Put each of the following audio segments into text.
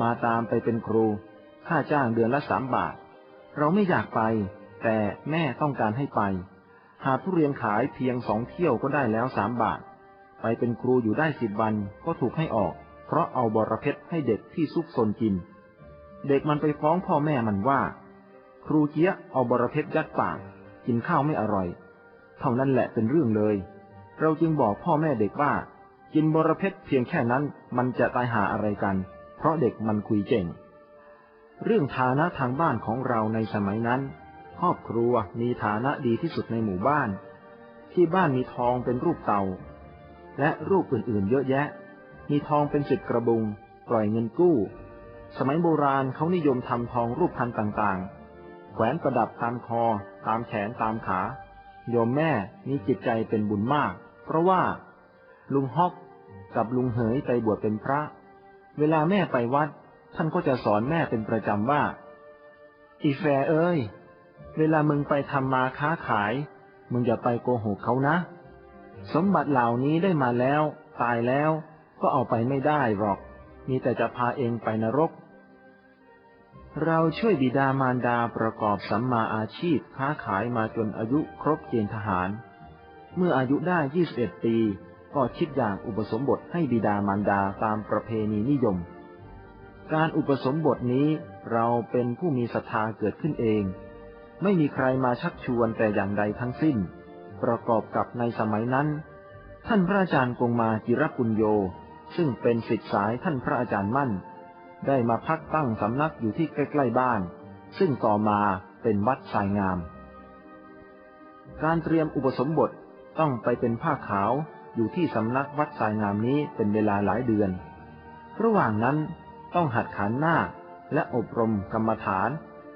มาตามไปเป็นครู ค่าจ้างเดือนละสามบาท เราไม่อยากไป แต่แม่ต้องการให้ไป หาทุเรียนขายเพียงสองเที่ยวก็ได้แล้วสามบาท ไปเป็นครูอยู่ได้สิบวันก็ถูกให้ออก เพราะเอาบอระเพชรให้เด็กที่ซุกซนกิน เด็กมันไปฟ้องพ่อแม่มันว่า ครูเจี๊ยเอาบอระเพชรยัดปาก กินข้าวไม่อร่อย เท่านั้นแหละเป็นเรื่องเลย เราจึงบอกพ่อแม่เด็กว่า กินบอระเพชรเพียงแค่นั้นมันจะตายหาอะไรกัน เพราะเด็กมันคุยเก่ง เรื่องฐานะทางบ้านของเราในสมัยนั้น ครอบครัวมีฐานะดีที่สุดในหมู่บ้าน ที่บ้านมีทองเป็นรูปเต่าและรูปอื่นๆ เยอะแยะ มีทองเป็นสิบกระบุง ปล่อยเงินกู้ สมัยโบราณเขานิยมทำทองรูปพันต่างๆ แขวนประดับตามคอ ตามแขนตามขา โยมแม่มีจิตใจเป็นบุญมาก เพราะว่า ลุงฮอกกับลุงเหยไปบวชเป็นพระ เวลาแม่ไปวัด ท่านก็จะสอนแม่เป็นประจำว่า อีแฟเอ้ย เวลามึงไปทำมาค้าขาย มึงอย่าไปโกหกเขานะ สมบัติเหล่านี้ได้มาแล้ว ตายแล้วก็เอาไปไม่ได้หรอก มีแต่จะพาเองไปนรก เราช่วยบิดามารดาประกอบสัมมาอาชีพค้าขายมาจนอายุครบเกณฑ์ทหาร เมื่ออายุได้ 21 ปี ก็คิดอยากอุปสมบทให้บิดามารดาตามประเพณีนิยม การอุปสมบทนี้เราเป็นผู้มีศรัทธาเกิดขึ้นเอง ไม่มีใครมาชักชวนแต่อย่างใดทั้งสิ้น ประกอบกับในสมัยนั้น ท่านพระอาจารย์กงมาจิรปุญโย ซึ่งเป็นศิษย์สายท่านพระอาจารย์มั่น ได้มาพักตั้งสำนักอยู่ที่ใกล้ๆบ้าน ซึ่งต่อมาเป็นวัดสายงาม การเตรียมอุปสมบทต้องไปเป็นผ้าขาว อยู่ที่สำนักวัดสายงามนี้เป็นเวลาหลายเดือน ระหว่างนั้นต้องหัดขานหน้าและอบรมกรรมฐาน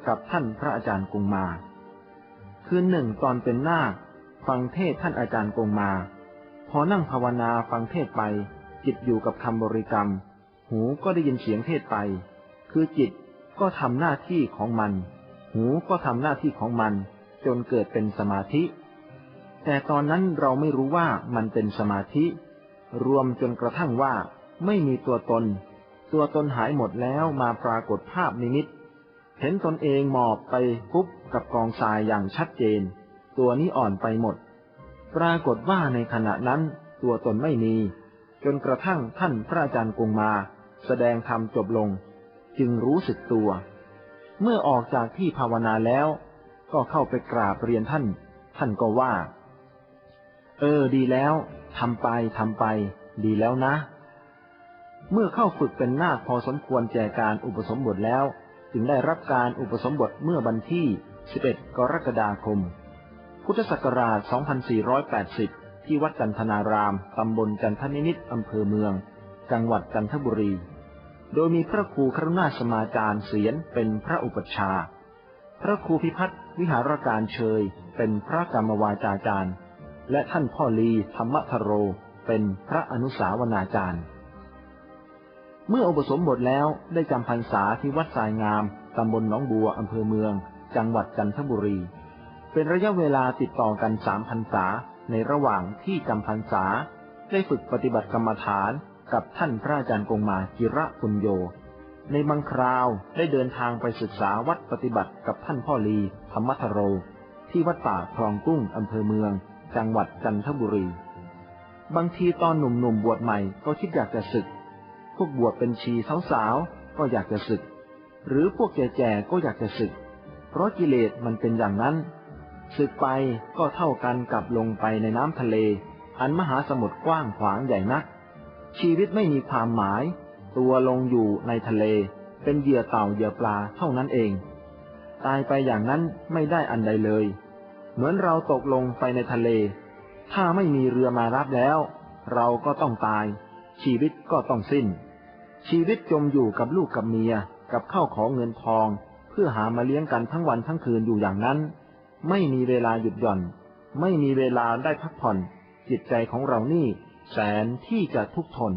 กับท่านพระอาจารย์กงมา คืนหนึ่งตอนเป็นหน้าฟังเทศท่านอาจารย์กงมา พอนั่งภาวนาฟังเทศไปจิตอยู่กับคำบริกรรม หูก็ได้ยินเสียงเทศไป คือจิตก็ทำหน้าที่ของมัน หูก็ทำหน้าที่ของมัน จนเกิดเป็นสมาธิ แต่ตอนนั้นเราไม่รู้ว่ามันเป็นสมาธิ รวมจนกระทั่งว่า ไม่มีตัวตน ตัวตนหายหมดแล้วมาปรากฏภาพนิมิต เห็นตนเองหมอบไปปุ๊บกับกองทรายอย่างชัดเจน ตัวนี้อ่อนไปหมด ปรากฏว่าในขณะนั้น ตัวตนไม่มี จนกระทั่งท่านพระอาจารย์กงมา แสดงธรรมจบลง จึงรู้สึกตัว เมื่อออกจากที่ภาวนาแล้ว ก็เข้าไปกราบเรียนท่าน ท่านก็ว่า เออ ดีแล้วทำไปทำไป ดีแล้วนะ เมื่อเข้าฝึกเป็นนาคพอสมควรแก่การอุปสมบทแล้ว จึงได้รับการอุปสมบทเมื่อวันที่ 11 กรกฎาคม พุทธศักราช 2480 ที่วัดจันทนาราม ตำบลจันทนิมิตอำเภอเมือง จังหวัดจันทบุรี โดยมีพระครูครุณาสมาจารย์เสียนเป็นพระอุปชฌาย์พระครูพิพัฒน์วิหารการเชย เป็นพระกรรมวาจาจารย์ และท่านพ่อลีธรรมทโร เป็นพระอนุสาวนาจารย์ เมื่ออุปสมบทแล้วได้จำพรรษาที่วัดสายงามตำบลหนองบัวอำเภอเมือง จังหวัดจันทบุรี เป็นระยะเวลาติดต่อกันสามพรรษาในระหว่างที่จำพรรษา ได้ฝึกปฏิบัติกรรมฐานกับท่านพระอาจารย์กงมาจิระปุญโย ในบางคราวได้เดินทางไปศึกษาวัดปฏิบัติกับท่านพ่อลีธรรมทโร ที่วัดป่าคลองกุ้งอำเภอเมือง จังหวัดจันทบุรี บางทีตอนหนุ่มๆบวชใหม่ก็คิดอยากจะศึก พวกบวชเป็นชีสาวๆก็อยากจะศึก หรือพวกแก่ๆก็อยากจะศึก เพราะกิเลสมันเป็นอย่างนั้น ศึกไปก็เท่ากันกับลงไปในน้ำทะเล อันมหาสมุทรกว้างขวางใหญ่นัก ชีวิตไม่มีความหมาย ตัวลงอยู่ในทะเล เป็นเหยื่อเต่าเหยื่อปลาเท่านั้นเอง ตายไปอย่างนั้นไม่ได้อันใดเลย เหมือนเราตกลงไปในทะเล ถ้าไม่มีเรือมารับแล้ว เราก็ต้องตาย ชีวิตก็ต้องสิ้น ชีวิตจมอยู่กับลูกกับเมีย กับข้าวของเงินทอง เพื่อหามาเลี้ยงกันทั้งวันทั้งคืนอยู่อย่างนั้น ไม่มีเวลาหยุดหย่อน ไม่มีเวลาได้พักผ่อน จิตใจของเรานี่ แสนที่จะทุกข์ทน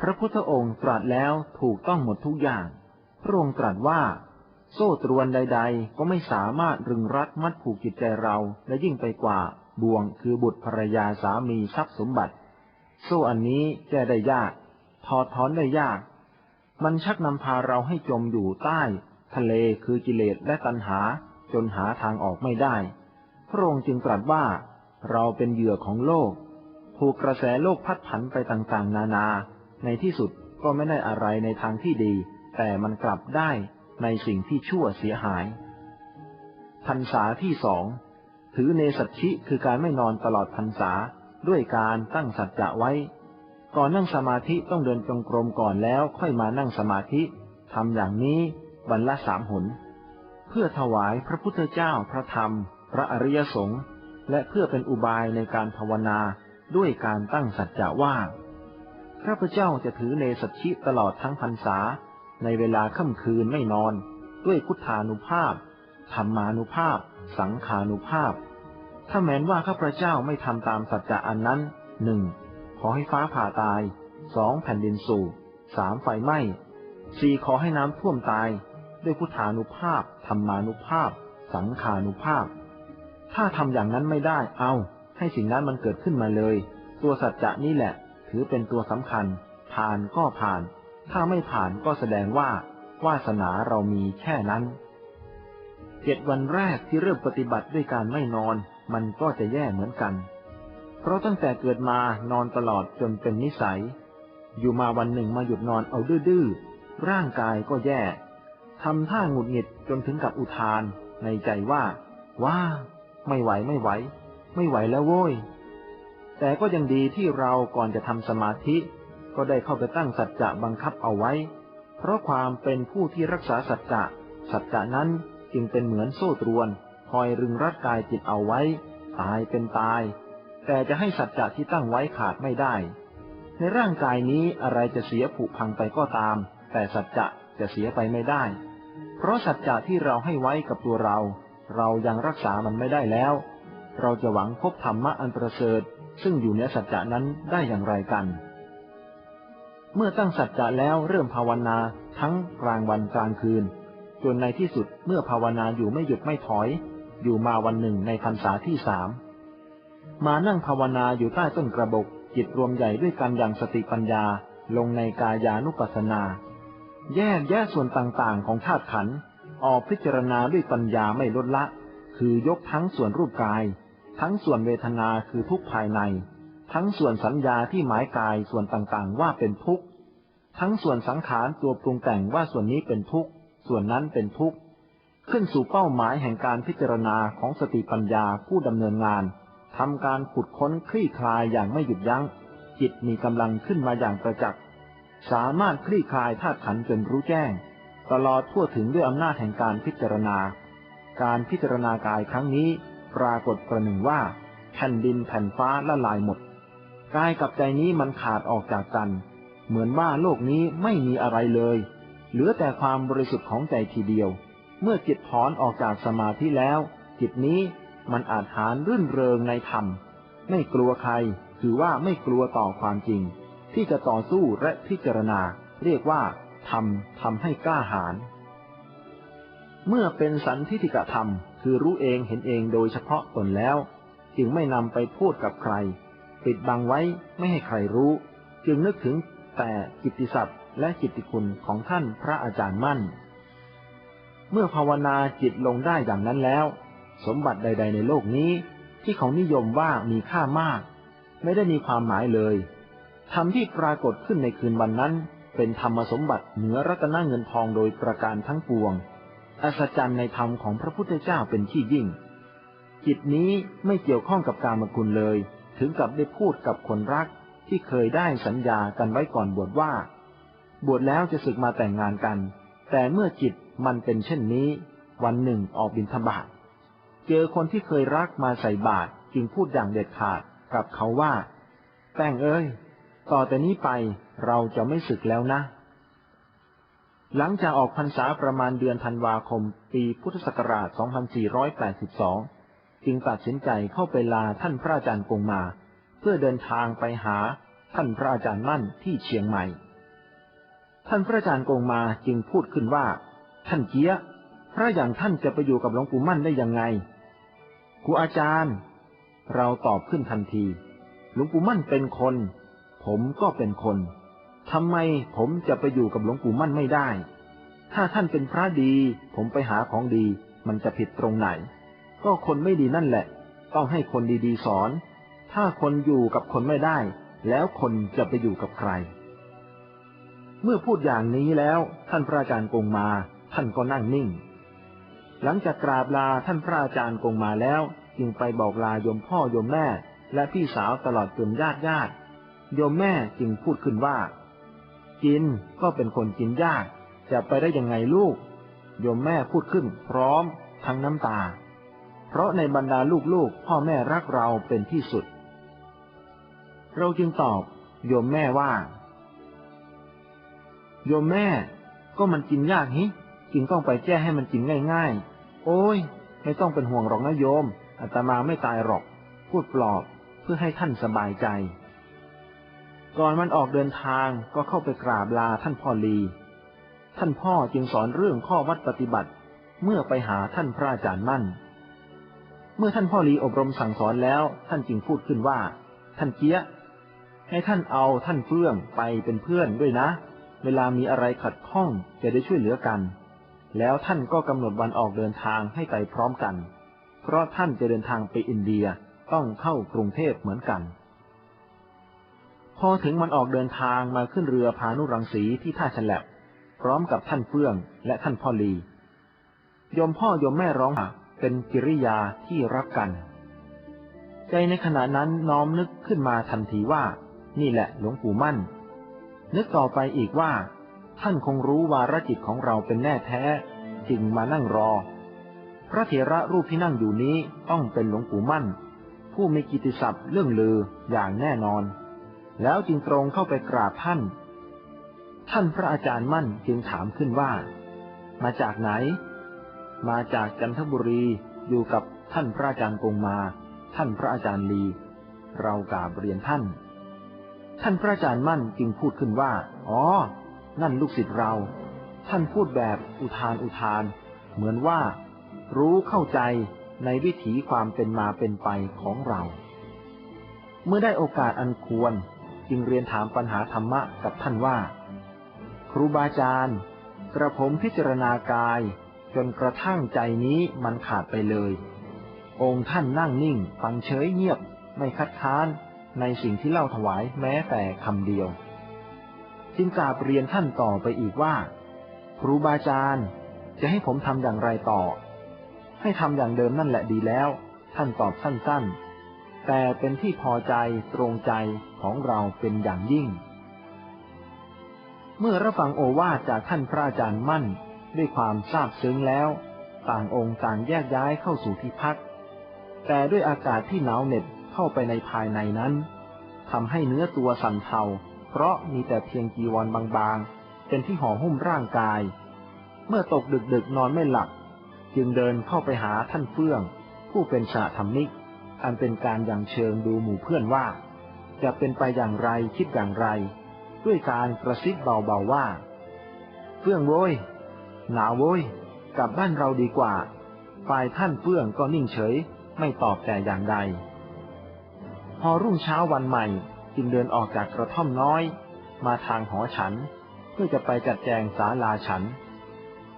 พระพุทธองค์ตรัสแล้วถูกต้องหมดทุกอย่าง พระองค์ตรัสว่า โซ่ตรวนใด ๆ ก็ไม่สามารถรึงรัดมัดผูกจิตใจเราและยิ่งไปกว่าบ่วงคือบุตรภรรยาสามีทรัพย์สมบัติ โซ่อันนี้แก้ได้ยาก ถอดถอนได้ยาก มันชักนำพาเราให้จมอยู่ใต้ ทะเลคือกิเลสและตัณหา จนหาทางออกไม่ได้ พระองค์จึงตรัสว่า เราเป็นเหยื่อของโลก ถูกกระแสโลกพัดผันไปต่างๆ นานา ในที่สุดก็ไม่ได้อะไรในทางที่ดี แต่มันกลับได้ ในสิ่งที่ชั่วเสียหาย พรรษาที่สอง ถือเนสัชชิคือการไม่นอนตลอดพรรษาด้วยการตั้งสัจจะไว้ ก่อนนั่งสมาธิต้องเดินจงกรมก่อนแล้วค่อยมานั่งสมาธิทำอย่างนี้วันละสามหน เพื่อถวายพระพุทธเจ้าพระธรรม พระอริยสงฆ์และเพื่อเป็นอุบายในการภาวนาด้วยการตั้งสัจจะว่าข้าพเจ้าจะถือเนสัชชิตลอดทั้งพรรษา ในเวลาค่ำคืนไม่นอน ด้วยพุทธานุภาพ ธรรมานุภาพ สังขานุภาพ ถ้าแม้นว่าข้าพเจ้าไม่ทำตามสัจจะอันนั้นหนึ่งขอให้ฟ้าผ่าตายสองแผ่นดินสูบสามไฟไหม้สี่ขอให้น้ำท่วมตาย ด้วยพุทธานุภาพ ธรรมานุภาพ สังขานุภาพ ถ้าทำอย่างนั้นไม่ได้เอาให้สิ่งนั้นมันเกิดขึ้นมาเลย ตัวสัจจะนี่แหละ ถือเป็นตัวสำคัญ ผ่านก็ผ่าน ถ้าไม่ผ่านก็แสดงว่า วาสนาเรามีแค่นั้น เจ็ดวันแรกที่เริ่มปฏิบัติด้วยการไม่นอน มันก็จะแย่เหมือนกัน เพราะตั้งแต่เกิดมานอนตลอดจนเป็นนิสัย อยู่มาวันหนึ่งมาหยุดนอนเอาดื้อๆ ร่างกายก็แย่ทำท่าหงุดหงิดจนถึงกับอุทาน ในใจว่า ว้า ไม่ไหวไม่ไหว ไม่ไหวแล้วโว้ย แต่ก็ยังดีที่เราก่อนจะทำสมาธิ ก็ได้เข้าไปตั้งสัจจะบังคับเอาไว้ เพราะความเป็นผู้ที่รักษาสัจจะ สัจจะนั้นจึงเป็นเหมือนโซ่ตรวน คอยรึงรัดกายจิตเอาไว้ ตายเป็นตาย แต่จะให้สัจจะที่ตั้งไว้ขาดไม่ได้ ในร่างกายนี้อะไรจะเสียผุพังไปก็ตาม แต่สัจจะจะเสียไปไม่ได้ เพราะสัจจะที่เราให้ไว้กับตัวเรา เรายังรักษามันไม่ได้แล้ว เราจะหวังพบธรรมะอันประเสริฐซึ่งอยู่ในสัจจะนั้นได้อย่างไรกัน เมื่อตั้งสัจจะแล้วเริ่มภาวนาทั้งกลางวันกลางคืน จนในที่สุดเมื่อภาวนาอยู่ไม่หยุดไม่ถอย อยู่มาวันหนึ่งในพรรษาที่สามมานั่งภาวนาอยู่ใต้ต้นกระบก จิตรวมใหญ่ด้วยกันอย่างสติปัญญาลงในกายานุปัสสนา แยกแยกส่วนต่างๆ ของธาตุขันธ์ออกพิจารณาด้วยปัญญาไม่ลดละ คือยกทั้งส่วนรูปกาย ทั้งส่วนเวทนาคือทุกภายใน ทั้งส่วนสัญญาที่หมายกายส่วนต่างๆ ว่าเป็นทุกข์ ทั้งส่วนสังขารตัวปรุงแต่งว่าส่วนนี้เป็นทุกข์ ส่วนนั้นเป็นทุกข์ ขึ้นสู่เป้าหมายแห่งการพิจารณาของสติปัญญาผู้ดำเนินงานทำการขุดค้นคลี่คลายอย่างไม่หยุดยัง้ง จิตมีกำลังขึ้นมาอย่างประจักษ์ สามารถคลี่คลายธาตุขันจนรู้แจ้ง ตลอดทั่วถึงด้วยอำนาจแห่งการพิจารณา การพิจารณากายครั้งนี้ ปรากฏประหนึ่งว่า แผ่นดินแผ่นฟ้าละลายหมด กายกับใจนี้มันขาดออกจากกัน เหมือนว่าโลกนี้ไม่มีอะไรเลย เหลือแต่ความบริสุทธิ์ของใจทีเดียว เมื่อจิตถอนออกจากสมาธิแล้ว จิตนี้มันอาจหารรื่นเริงในธรรม ไม่กลัวใคร คือว่าไม่กลัวต่อความจริง ที่จะต่อสู้และพิจารณา เรียกว่าธรรมทำให้กล้าหาญเมื่อเป็นสันทิฏฐิกธรรม คือรู้เองเห็นเองโดยเฉพาะตนแล้ว จึงไม่นำไปพูดกับใคร ปิดบังไว้ไม่ให้ใครรู้ จึงนึกถึงแต่กิตติศัพท์และกิตติคุณของท่านพระอาจารย์มั่น เมื่อภาวนาจิตลงได้อย่างนั้นแล้ว สมบัติใด ๆ ในโลกนี้ ที่เขานิยมว่ามีค่ามาก ไม่ได้มีความหมายเลยธรรมที่ปรากฏขึ้นในคืนวันนั้น เป็นธรรมสมบัติเหนือรัตนเงินทองโดยประการทั้งปวง อัศจรรย์ในธรรมของพระพุทธเจ้าเป็นที่ยิ่ง จิตนี้ไม่เกี่ยวข้องกับการมคุณเลย ถึงกับได้พูดกับคนรักที่เคยได้สัญญากันไว้ก่อนบวชว่า บวชแล้วจะศึกมาแต่งงานกัน แต่เมื่อจิตมันเป็นเช่นนี้ วันหนึ่งออกบิณฑบาตเจอคนที่เคยรักมาใส่บาตรจึงพูดอย่างเด็ดขาดกับเขาว่า แต่งเอ้ย ต่อแต่นี้ไปเราจะไม่ศึกแล้วนะ หลังจากออกพรรษาประมาณเดือนธันวาคม ปีพุทธศักราช 2482 จึงตัดสินใจเข้าไปลาท่านพระอาจารย์กงมา เพื่อเดินทางไปหาท่านพระอาจารย์มั่นที่เชียงใหม่ ท่านพระอาจารย์กงมาจึงพูดขึ้นว่า ท่านเกี้ยพระอย่างท่านจะไปอยู่กับหลวงปู่มั่นได้ยังไงครูอาจารย์ เราตอบขึ้นทันที หลวงปู่มั่นเป็นคน ผมก็เป็นคนทำไมผมจะไปอยู่กับหลวงปู่มั่นไม่ได้ ถ้าท่านเป็นพระดี ผมไปหาของดี มันจะผิดตรงไหน ก็คนไม่ดีนั่นแหละ ต้องให้คนดีๆสอน ถ้าคนอยู่กับคนไม่ได้ แล้วคนจะไปอยู่กับใคร เมื่อพูดอย่างนี้แล้วท่านพระอาจารย์กงมา ท่านก็นั่งนิ่ง หลังจากกราบลาท่านพระอาจารย์กงมาแล้วจึงไปบอกลาโยมพ่อโยมแม่ และพี่สาวตลอดจนญาติญาติโยมแม่จึงพูดขึ้นว่า กินก็เป็นคนกินยาก จะไปได้ยังไงลูก โยมแม่พูดขึ้นพร้อมทั้งน้ำตา เพราะในบรรดาลูกๆ พ่อแม่รักเราเป็นที่สุด เราจึงตอบโยมแม่ว่า โยมแม่ ก็มันกินยากฮิจึงต้องไปแก้ให้มันกินง่าย ๆ โอ้ย ไม่ต้องเป็นห่วงหรอกนะโยมอาตมาไม่ตายหรอก พูดปลอบเพื่อให้ท่านสบายใจ ก่อนมันออกเดินทางก็เข้าไปกราบลาท่านพ่อลี ท่านพ่อจึงสอนเรื่องข้อวัดปฏิบัติ เมื่อไปหาท่านพระอาจารย์มั่น เมื่อท่านพ่อลีอบรมสั่งสอนแล้ว ท่านจึงพูดขึ้นว่า ท่านเกี้ย ให้ท่านเอาท่านเฟื่องไปเป็นเพื่อนด้วยนะ เวลามีอะไรขัดข้องจะได้ช่วยเหลือกัน แล้วท่านก็กำหนดวันออกเดินทางให้ไปพร้อมกัน เพราะท่านจะเดินทางไปอินเดียต้องเข้ากรุงเทพเหมือนกัน พอถึงมันออกเดินทางมาขึ้นเรือพานุรังสีที่ท่าฉลับพร้อมกับท่านเฟื่องและท่านพ่อลี ยมพ่อยมแม่ร้องหา เป็นกิริยาที่รักกัน ใจในขณะนั้นน้อมนึกขึ้นมาทันทีว่า นี่แหละหลวงปู่มั่น นึกต่อไปอีกว่า ท่านคงรู้วาระจิตของเราเป็นแน่แท้ จึงมานั่งรอ พระเถระรูปที่นั่งอยู่นี้ต้องเป็นหลวงปู่มั่น ผู้มีกิตติศัพท์เรื่องลืออย่างแน่นอน แล้วจึงตรงเข้าไปกราบท่าน ท่านพระอาจารย์มั่นจึงถามขึ้นว่า มาจากไหน มาจากจันทบุรีอยู่กับท่านพระอาจารย์กงมา ท่านพระอาจารย์ลี เรากราบเรียนท่าน ท่านพระอาจารย์มั่นจึงพูดขึ้นว่า อ๋อ นั่นลูกศิษย์เรา ท่านพูดแบบอุทานอุทาน เหมือนว่า รู้เข้าใจในวิถีความเป็นมาเป็นไปของเรา เมื่อได้โอกาสอันควรจึงเรียนถามปัญหาธรรมะกับท่านว่า ครูบาอาจารย์ กระผมพิจารณากาย จนกระทั่งใจนี้มันขาดไปเลย องค์ท่านนั่งนิ่ง ฟังเฉยเงียบ ไม่คัดค้าน ในสิ่งที่เล่าถวายแม้แต่คำเดียว จึงกราบเรียนท่านต่อไปอีกว่า ครูบาอาจารย์ จะให้ผมทำอย่างไรต่อ ให้ทำอย่างเดิมนั่นแหละดีแล้ว ท่านตอบสั้นๆ แต่เป็นที่พอใจตรงใจของเราเป็นอย่างยิ่ง เมื่อรับฟังโอวาทจากท่านพระอาจารย์มั่น ด้วยความซาบซึ้งแล้ว ต่างองค์ต่างแยกย้ายเข้าสู่ที่พัก แต่ด้วยอากาศที่หนาวเหน็บเข้าไปในภายในนั้นทำให้เนื้อตัวสั่นเทาเพราะมีแต่เพียงจีวรบางๆ เป็นที่ห่อหุ้มร่างกาย เมื่อตกดึกๆนอนไม่หลับ จึงเดินเข้าไปหาท่านเฟื่อง ผู้เป็นสาธรรมิก อันเป็นการอย่างเชิงดูหมู่เพื่อนว่า จะเป็นไปอย่างไรคิดอย่างไร ด้วยการกระซิบเบาๆว่า เฟื่องโว้ย หนาวโว้ย กลับบ้านเราดีกว่า ฝ่ายท่านเฟื่องก็นิ่งเฉย ไม่ตอบแต่อย่างใด พอรุ่งเช้าวันใหม่จึงเดินออกจากกระท่อมน้อย มาทางหอฉัน เพื่อจะไปจัดแจงศาลาฉัน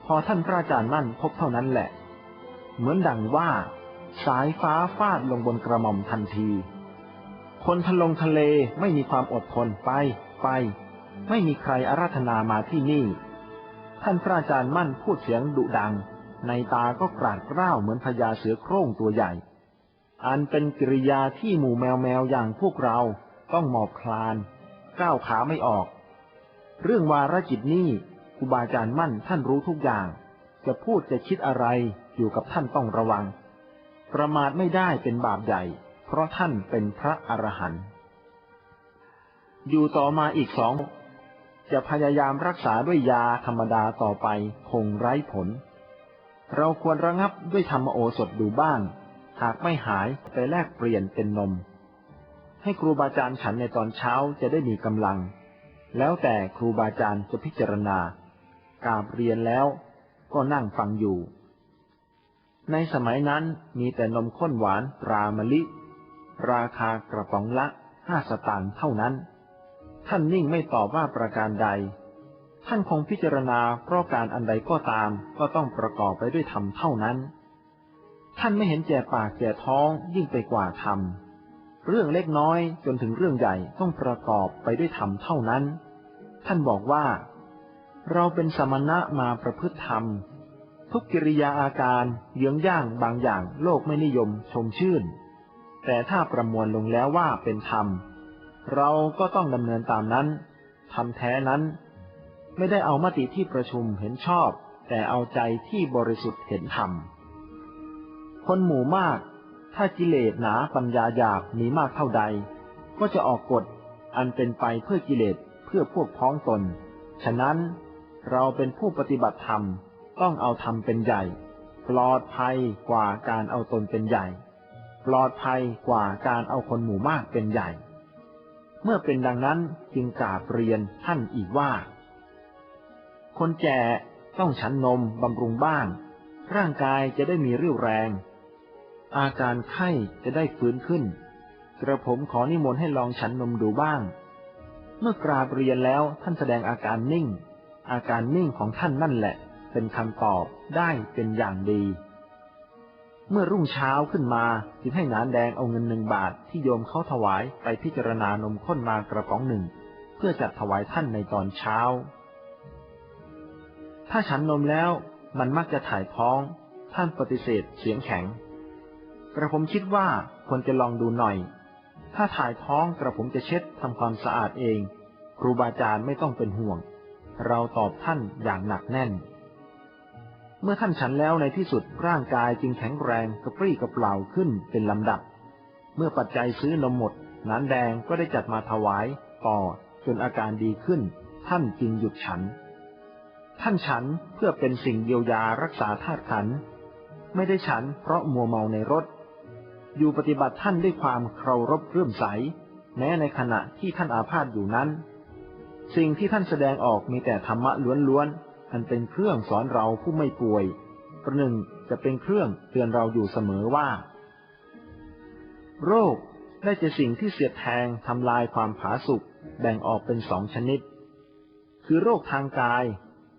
พอท่านพระอาจารย์มั่นพบเท่านั้นแหละ เหมือนดังว่า สายฟ้าฟาดลงบนกระหม่อมทันที คนทะลงทะเลไม่มีความอดทนไปไป ไม่มีใครอาราธนามาที่นี่ ท่านพระอาจารย์มั่นพูดเสียงดุดัง ในตาก็กราดกร้าวเหมือนพญาเสือโคร่งตัวใหญ่ อันเป็นกิริยาที่หมู่แมวแมวอย่างพวกเราต้องหมอบคลาน ก้าวขาไม่ออก เรื่องวาระจิตนี่ครูบาอาจารย์มั่นท่านรู้ทุกอย่าง จะพูดจะคิดอะไรอยู่กับท่านต้องระวัง ประมาทไม่ได้เป็นบาปใหญ่ เพราะท่านเป็นพระอรหันต์อยู่ต่อมาอีกสอง จะพยายามรักษาด้วยยาธรรมดาต่อไปคงไร้ผล เราควรระงับด้วยธรรมโอสถดูบ้าง หากไม่หายไปแลกเปลี่ยนเป็นนม ให้ครูบาอาจารย์ฉันในตอนเช้าจะได้มีกำลัง แล้วแต่ครูบาอาจารย์จะพิจารณากาบเรียนแล้วก็นั่งฟังอยู่ ในสมัยนั้นมีแต่นมข้นหวานตรามะลิ ราคากระป๋องละห้าสตางค์เท่านั้น ท่านนิ่งไม่ตอบว่าประการใด ท่านคงพิจารณาเพราะการอันใดก็ตามก็ต้องประกอบไปด้วยธรรมเท่านั้น ท่านไม่เห็นแก่ปากแก่ท้องยิ่งไปกว่าธรรม เรื่องเล็กน้อยจนถึงเรื่องใหญ่ต้องประกอบไปด้วยธรรมเท่านั้น ท่านบอกว่า เราเป็นสมณะมาประพฤติธรรม ทุกกิริยาอาการเยื้องย่างบางอย่างโลกไม่นิยมชมชื่น แต่ถ้าประมวลลงแล้วว่าเป็นธรรม เราก็ต้องดำเนินตามนั้นทำแท้นั้น ไม่ได้เอามติที่ประชุมเห็นชอบ แต่เอาใจที่บริสุทธิ์เห็นธรรม คนหมู่มาก ถ้ากิเลสหนาปัญญาหยาบมีมากเท่าใด ก็จะออกกฎอันเป็นไปเพื่อกิเลสเพื่อพวกพ้องตน ฉะนั้นเราเป็นผู้ปฏิบัติธรรมต้องเอาธรรมเป็นใหญ่ ปลอดภัยกว่าการเอาตนเป็นใหญ่ ปลอดภัยกว่าการเอาคนหมู่มากเป็นใหญ่ มื่อเป็นดังนั้นจึงกราบเรียนท่านอีกว่า คนแก่ต้องฉันนมบำรุงบ้าง ร่างกายจะได้มีเรี่ยวแรง อาการไข้จะได้ฟื้นขึ้น กระผมขอนิมนต์ให้ลองฉันนมดูบ้าง เมื่อกราบเรียนแล้วท่านแสดงอาการนิ่ง อาการนิ่งของท่านนั่นแหละ เป็นคำตอบได้เป็นอย่างดี เมื่อรุ่งเช้าขึ้นมาจึงให้นานแดงเอาเงินหนึ่งบาทที่โยมเขาถวายไปพิจารณานมข้นมากระป๋องหนึ่ง เพื่อจัดถวายท่านในตอนเช้า ถ้าฉันนมแล้วมันมักจะถ่ายท้อง ท่านปฏิเสธเสียงแข็ง กระผมคิดว่าควรจะลองดูหน่อย ถ้าถ่ายท้องกระผมจะเช็ดทำความสะอาดเอง ครูบาอาจารย์ไม่ต้องเป็นห่วง เราตอบท่านอย่างหนักแน่น เมื่อท่านฉันแล้วในที่สุดร่างกายจึงแข็งแรงกระปรี้กระเปล่าขึ้นเป็นลำดับ เมื่อปัจจัยซื้อนมหมดน้ำแดงก็ได้จัดมาถวายต่อจนอาการดีขึ้น ท่านจึงหยุดฉัน ท่านฉันเพื่อเป็นสิ่งเยียวยารักษาธาตุขัน ไม่ได้ฉันเพราะมัวเมาในรถ อยู่ปฏิบัติท่านด้วยความเคารพเรื่มใส แม้ในขณะที่ท่านอาพาธอยู่นั้น สิ่งที่ท่านแสดงออกมีแต่ธรรมะล้วนๆ อันเป็นเครื่องสอนเราผู้ไม่ป่วย ประหนึ่งจะเป็นเครื่องเตือนเราอยู่เสมอว่า โรคได้จะสิ่งที่เสียดแทงทำลายความผาสุกแบ่งออกเป็นสองชนิด คือโรคทางกาย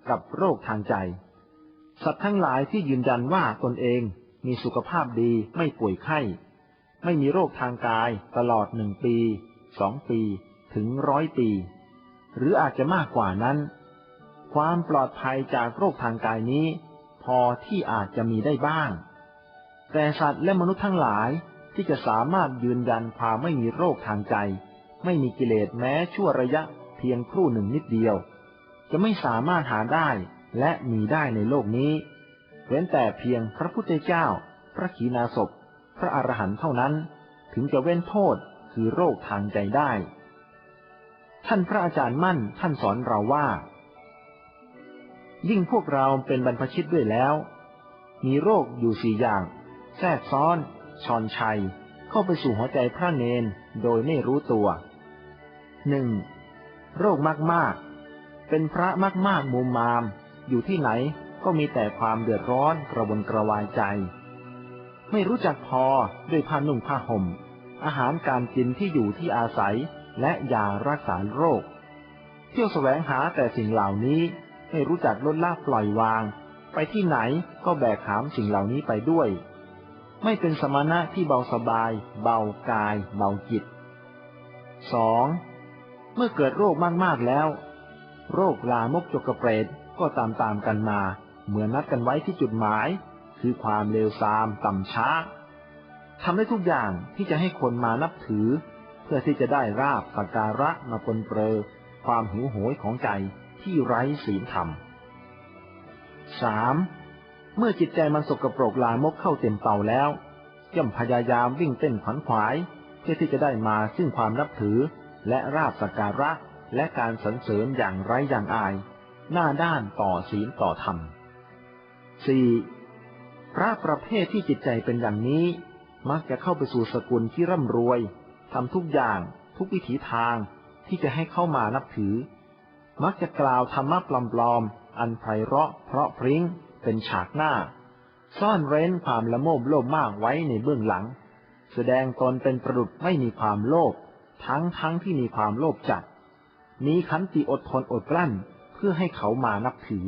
กับโรคทางใจ สัตว์ทั้งหลายที่ยืนยันว่าตนเองมีสุขภาพดีไม่ป่วยไข้ ไม่มีโรคทางกายตลอดหนึ่งปีสองปี ถึงร้อยปี หรืออาจจะมากกว่านั้น ความปลอดภัยจากโรคทางกายนี้ พอที่อาจจะมีได้บ้าง แต่สัตว์และมนุษย์ทั้งหลายที่จะสามารถยืนยันความไม่มีโรคทางใจ ไม่มีกิเลสแม้ชั่วระยะเพียงครู่หนึ่งนิดเดียว จะไม่สามารถหาได้และมีได้ในโลกนี้เว้นแต่เพียงพระพุทธเจ้า พระขีณาสพ พระอรหันต์เท่านั้น ถึงจะเว้นโทษคือโรคทางใจได้ ท่านพระอาจารย์มั่นท่านสอนเราว่า ยิ่งพวกเราเป็นบรรพชิตด้วยแล้ว มีโรคอยู่สี่อย่าง แทรกซ้อนชอนชัย เข้าไปสู่หัวใจพระเนนโดยไม่รู้ตัวหนึ่งโรคมากๆ เป็นพระมากๆมุมมาม อยู่ที่ไหนก็มีแต่ความเดือดร้อนกระวนกระวายใจ ไม่รู้จักพอด้วยผ้านุ่งผ้าห่ม อาหารการกินที่อยู่ที่อาศัยและยารักษาโรค เที่ยวแสวงหาแต่สิ่งเหล่านี้ ไม่รู้จักลดละปล่อยวาง ไปที่ไหนก็แบกหามสิ่งเหล่านี้ไปด้วย ไม่เป็นสมณะที่เบาสบาย เบากาย เบาจิตสองเมื่อเกิดโรคมากๆแล้ว โรคลามกจกกระเปรตก็ตามตามกันมา เหมือนนัดกันไว้ที่จุดหมาย คือความเลวทรามต่ำช้าทำได้ทุกอย่างที่จะให้คนมานับถือ เพื่อที่จะได้ราบสักการะมาปนเปรอความหิวโหยของใจ ที่ไร้ศีลธรรมสามเมื่อจิตใจมันสกปรกลามกเข้าเต็มเป่าแล้ว ย่อมพยายามวิ่งเต้นขวัญขวาย เพื่อที่จะได้มาซึ่งความนับถือ และราบสักการะและการสรรเสริญอย่างไร้อย่างอาย หน้าด้านต่อศีลต่อธรรมสี่พระประเภทที่จิตใจเป็นอย่างนี้ มักจะเข้าไปสู่สกุลที่ร่ำรวยทำทุกอย่างทุกวิถีทางที่จะให้เข้ามานับถือ มักจะกล่าวธรรมะปลอมๆ อันไพเราะเพราะพริ้ง เป็นฉากหน้า ซ่อนเร้นความละโมบโลภมากไว้ในเบื้องหลัง แสดงตนเป็นประดุษไม่มีความโลภ ทั้งทั้งที่มีความโลภจัด มีขันติอดทนอดกลั้นเพื่อให้เขามานับถือ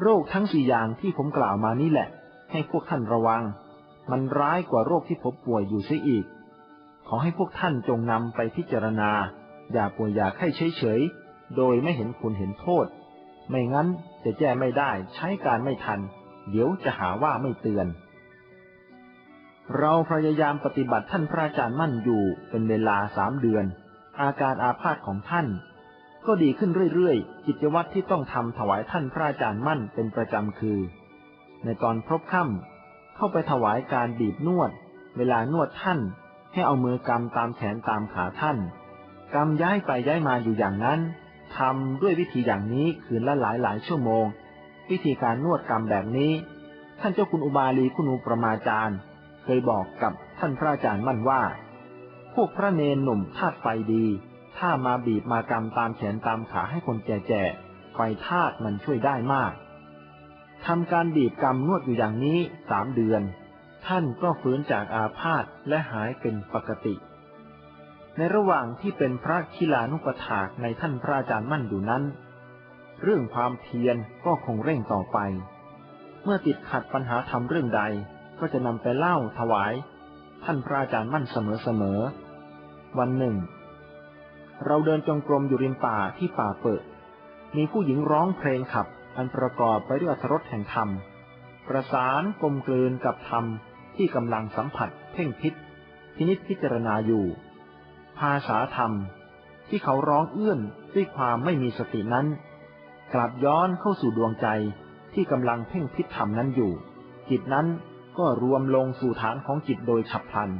โรคทั้งสี่อย่างที่ผมกล่าวมานี่แหละ ให้พวกท่านระวัง มันร้ายกว่าโรคที่ผมป่วยอยู่เสียอีก ขอให้พวกท่านจงนำไปพิจารณา อย่าป่วยอย่าไข้เฉยๆ โดยไม่เห็นคุณเห็นโทษ ไม่งั้นจะแก้ไม่ได้ใช้การไม่ทัน เดี๋ยวจะหาว่าไม่เตือน เราพยายามปฏิบัติท่านพระอาจารย์มั่นอยู่เป็นเวลาสามเดือน อาการอาพาธของท่าน ก็ดีขึ้นเรื่อยๆกิจวัตรที่ต้องทำถวายท่านพระอาจารย์มั่นเป็นประจำคือ ในตอนพบค่ำเข้าไปถวายการบีบนวด เวลานวดท่านให้เอามือกำตามแขนตามขาท่านกำย้ายไปย้ายมาอยู่อย่างนั้น ทำด้วยวิธีอย่างนี้คืนละหลายหลายชั่วโมง วิธีการนวดกรรมแบบนี้ ท่านเจ้าคุณอุบาลีคุณูประมาจารย์ เคยบอกกับท่านพระอาจารย์มั่นว่า พวกพระเนนหนุ่มธาตุไฟดี ถ้ามาบีบมากำตามแขนตามขาให้คนแก่ๆไฟธาตุมันช่วยได้มากทำการบีบกำนวดอยู่อย่างนี้สามเดือน ท่านก็ฟื้นจากอาพาธและหายเป็นปกติ ในระหว่างที่เป็นพระคิลานุปถากในท่านพระอาจารย์มั่นอยู่นั้น เรื่องความเพียรก็คงเร่งต่อไป เมื่อติดขัดปัญหาทำเรื่องใดก็จะนำไปเล่าถวาย ท่านพระอาจารย์มั่นเสมอๆวันหนึ่ง เราเดินจงกรมอยู่ริมป่าที่ป่าเปิด มีผู้หญิงร้องเพลงขับ อันประกอบไปด้วยอรรถรสแห่งธรรม ประสานกลมกลืนกับธรรมที่กำลังสัมผัส เพ่งพิษพินิจพิจารณาอยู่ ภาษาธรรม ที่เขาร้องเอื้อนด้วยความไม่มีสตินั้น กลับย้อนเข้าสู่ดวงใจที่กำลังเพ่งพิษธรรมนั้นอยู่ จิตนั้นก็รวมลงสู่ฐานของจิตโดยฉับพลัน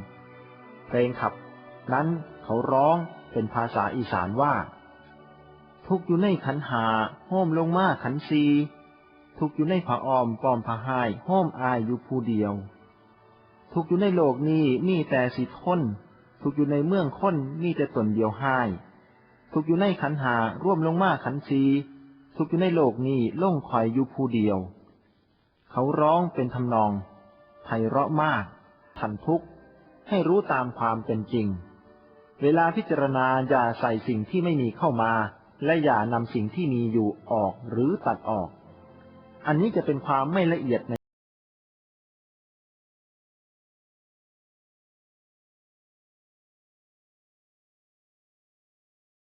เพลงขับ นั้นเขาร้องเป็นภาษาอีสานว่า ทุกอยู่ในขันหาโห้มลงมาขันซีทุกอยู่ในผาออมปอมผาหายโห้มอายอยู่ผู้เดียว ทุกอยู่ในโลกนี้มีแต่สิทน ทุกอยู่ในเมืองค้นมีแต่ตนเดียวหายทุกอยู่ในขันหาร่วมลงมาขันซีทุกอยู่ในโลกนี้ล่งคอยอยู่ผู้เดียว เขาร้องเป็นทำนองไพเราะมาก ทันทุกข์ ให้รู้ตามความเป็นจริง เวลาพิจารณาอย่าใส่สิ่งที่ไม่มีเข้ามา และอย่านำสิ่งที่มีอยู่ออกหรือตัดออก อันนี้จะเป็นความไม่ละเอียดใน